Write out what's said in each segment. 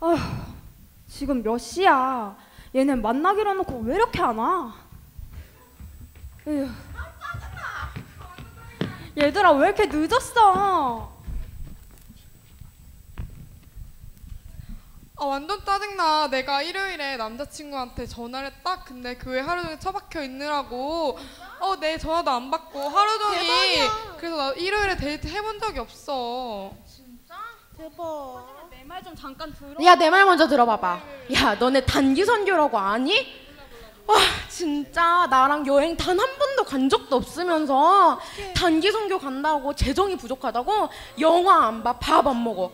아휴, 지금 몇 시야? 얘네 만나기로 해놓고 왜 이렇게 안 와? 에휴. 얘들아 왜 이렇게 늦었어? 아 완전 짜증나. 내가 일요일에 남자친구한테 전화를 했다. 근데 교회 하루 종일 처박혀 있느라고 어 내 전화도 안 받고 하루 종일 그래서 나 일요일에 데이트 해본 적이 없어. 대박. 내말좀 잠깐 들어. 야, 내 말 먼저 들어봐봐. 야, 너네 단기 선교라고 아니? 와, 진짜 나랑 여행 단 한 번도 간 적도 없으면서 단기 선교 간다고 재정이 부족하다고 영화 안 봐, 밥 안 먹어.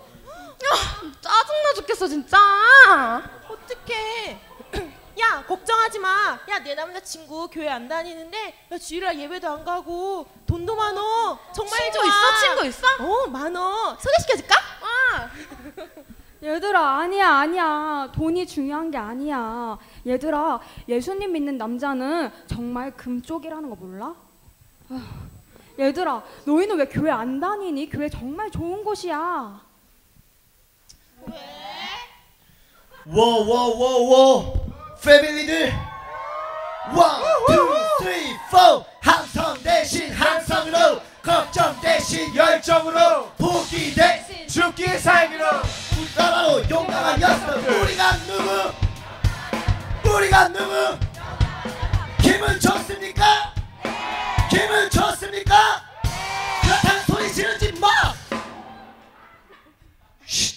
야, 짜증나 죽겠어, 진짜. 어떡해. 야, 걱정하지 마. 야, 내 남자친구 교회 안 다니는데, 야, 주일날 예배도 안 가고, 돈도 많어. 정말 친구 좋아. 있어, 친구 있어? 어, 많어. 소개시켜줄까? 아, 얘들아 아니야 아니야. 돈이 중요한 게 아니야. 얘들아 예수님 믿는 남자는 정말 금쪽이라는 거 몰라? 아휴, 얘들아 너희는 왜 교회 안 다니니? 교회 정말 좋은 곳이야. 워워워워. 패밀리들 원, 투, 쓰리, 포 항성 대신 항성으로. 걱정 대신 열정으로. 포기 대 신 죽기 살기로 나라로 용감한 녀석 우리가 누구 우리가 누구 기분 좋습니까? 기분 좋습니까? 그렇다면 소리 지르지 마! 쉿.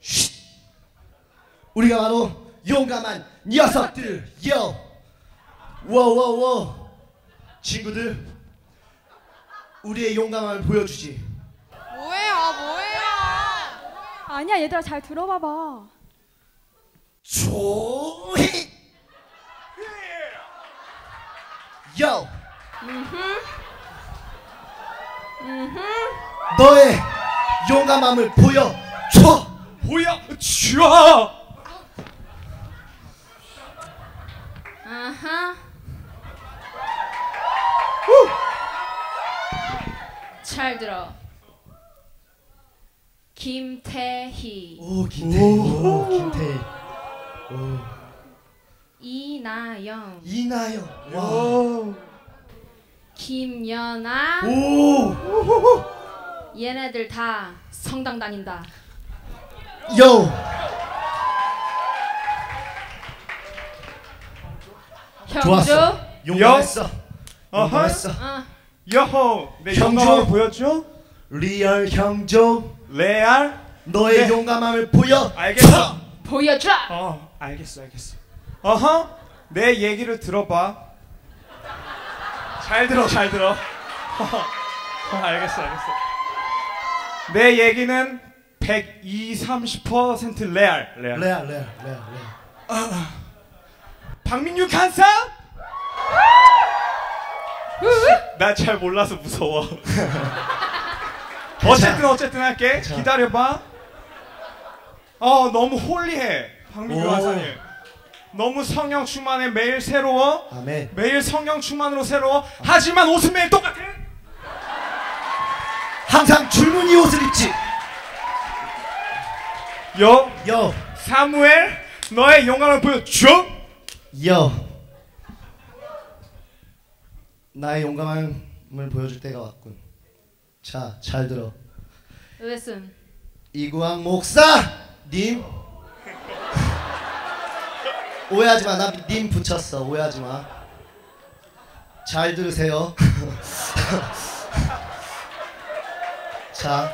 쉿. 우리가 바로 용감한 녀석들 요 워워워 친구들 우리의 용감함을 보여주지 뭐예요, 뭐예요? 아니야 얘들아 잘 들어봐봐 조이 요 너의 용감함을 보여줘 뭐야? 쥐야! 아하. 잘 들어. 김태희, 오 김태희. 오 김태희. 이나영, 이나영. 와. 김연아, 오. 얘네들 다 성당 다닌다. 요. 형주, 좋았어. 용감했어. 용감했어. 어, 여호! 내 형조. 보여줘? 리얼 형조 레알? 너의 네. 용감함을 보여 알겠어. 보여줘. 어, 알겠어, 알겠어. 어허, 내 얘기를 들어봐. 잘 들어, 잘 들어. 어, 알겠어, 알겠어. 내 얘기는 120, 30% 레알, 레알. 레알 레알 레알 레알 박민규 간사? 나 잘 몰라서 무서워. 어쨌든 어쨌든 할게. 기다려봐. 어 너무 홀리해 박민규 오. 간사님. 너무 성령 충만해 매일 새로워. 아멘 매일 성령 충만으로 새로워. 하지만 옷은 매일 똑같아. 항상 줄무늬 옷을 입지 여요 사무엘 너의 용감을 보여줘. 요 나의 용감함을 보여줄 때가 왔군 자 잘 들어 레슨. 이구왕 목사 님 오해하지 마. 나 님 붙였어. 오해하지 마. 잘 들으세요. 자.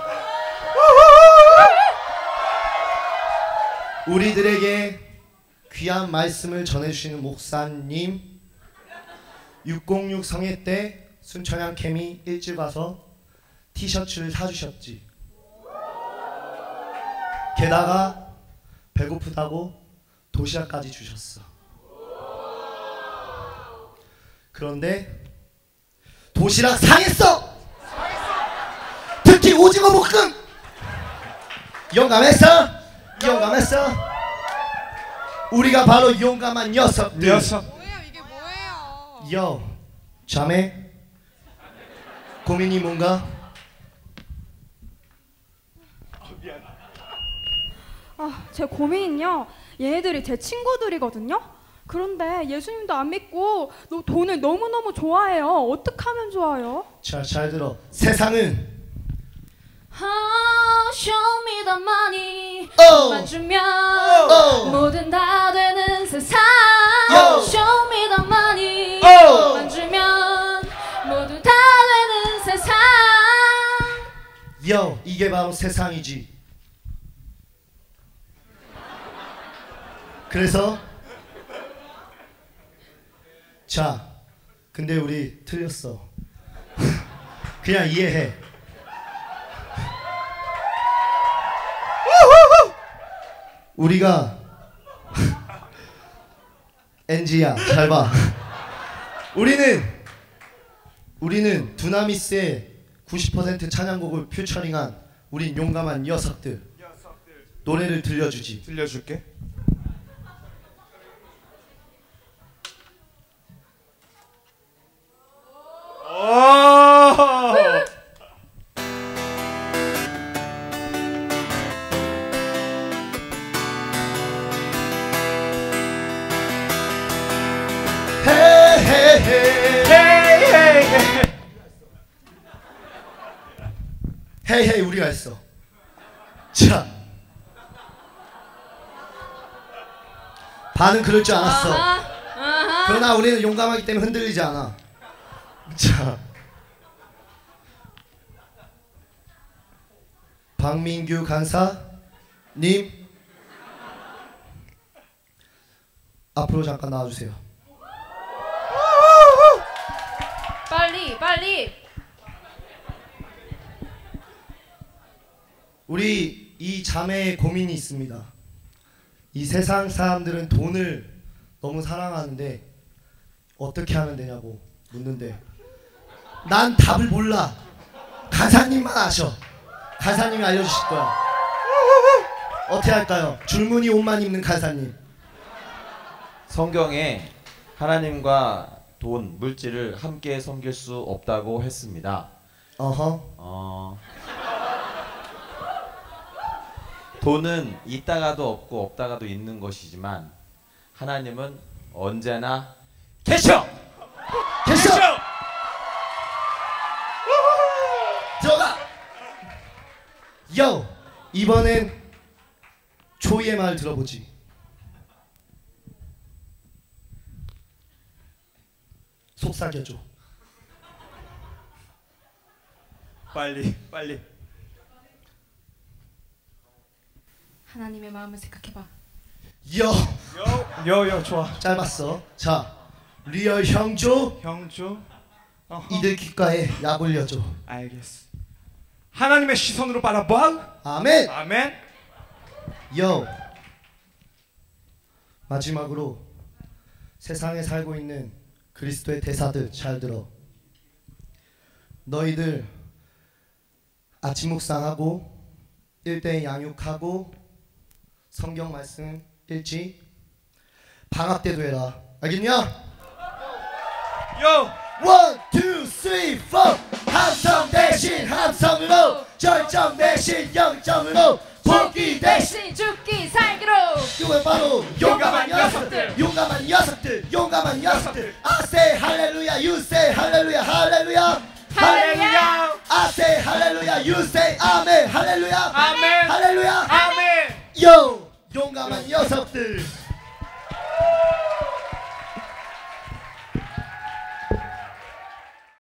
우리들에게 귀한 말씀을 전해주시는 목사님 606 성회 때 순천향 케미 일찍 와서 티셔츠를 사주셨지. 게다가 배고프다고 도시락까지 주셨어. 그런데 도시락 상했어! 특히 오징어 볶음! 용감했어? 용감했어? 우리가 바로 용감한 녀석들. 녀석. 뭐예요, 이게 뭐예요? 여 자매? 고민이 뭔가 아, 제 고민은요. 얘네들이 제 친구들이거든요. 그런데 예수님도 안 믿고 너 돈을 너무너무 좋아해요. 어떻게 하면 좋아요? 자, 잘 들어. 세상은 아, show me the money. 어. 만 주면 어. 뭐든 다 되는 세상. 어. Show me the money. 어. 만 주면 모두 다 되는 세상. 여 이게 바로 세상이지. 그래서 자, 근데 우리 틀렸어. 그냥 이해해. 우리가 NG야 잘 봐. 우리는 우리는 두나미스의 90% 찬양곡을 퓨처링한 우린 용감한 녀석들 노래를 들려주지. 들려줄게. 헤이 헤이 우리가 했어. 자 반은 그럴 줄 알았어. 그러나 우리는 용감하기 때문에 흔들리지 않아. 자 박민규 간사님 앞으로 잠깐 나와주세요. 빨리 빨리. 우리 이 자매의 고민이 있습니다. 이 세상 사람들은 돈을 너무 사랑하는데 어떻게 하면 되냐고 묻는데 난 답을 몰라. 가사님만 아셔. 가사님이 알려주실 거야. 어떻게 할까요? 줄무늬 옷만 입는 가사님. 성경에 하나님과 돈, 물질을 함께 섬길 수 없다고 했습니다. 어허. 어... 돈은 있다가도 없고 없다가도 있는 것이지만 하나님은 언제나 계셔. 계셔. 요. 이번엔 초이의 말 들어보지. 속삭여줘. 빨리 빨리. 하나님의 마음을 생각해봐. 요. 요 요 좋아. 짧았어. 자, 리얼 형조 형주. 어허. 이들 귓가에 약 올려줘. 알겠어. 하나님의 시선으로 바라봐. 아멘. 아멘. 여. 마지막으로 세상에 살고 있는 그리스도의 대사들 잘 들어. 너희들 아침 묵상하고 일대 양육하고 성경 말씀 읽지 방학 때도 해라 알겠냐? 요! 1, 2, 3, 4 합성 대신 합성으로 절정 대신 영점으로 복귀 대신. 죽기 살기로. 그건 바로 용감한 녀석들 용감한 녀석들 용감한 녀석들. I say 할렐루야 you say 할렐루야 할렐루야. 할렐루야. I say 할렐루야 you say 아멘 할렐루야. 아멘. 할렐루야. 아멘. 요 용감한 녀석들.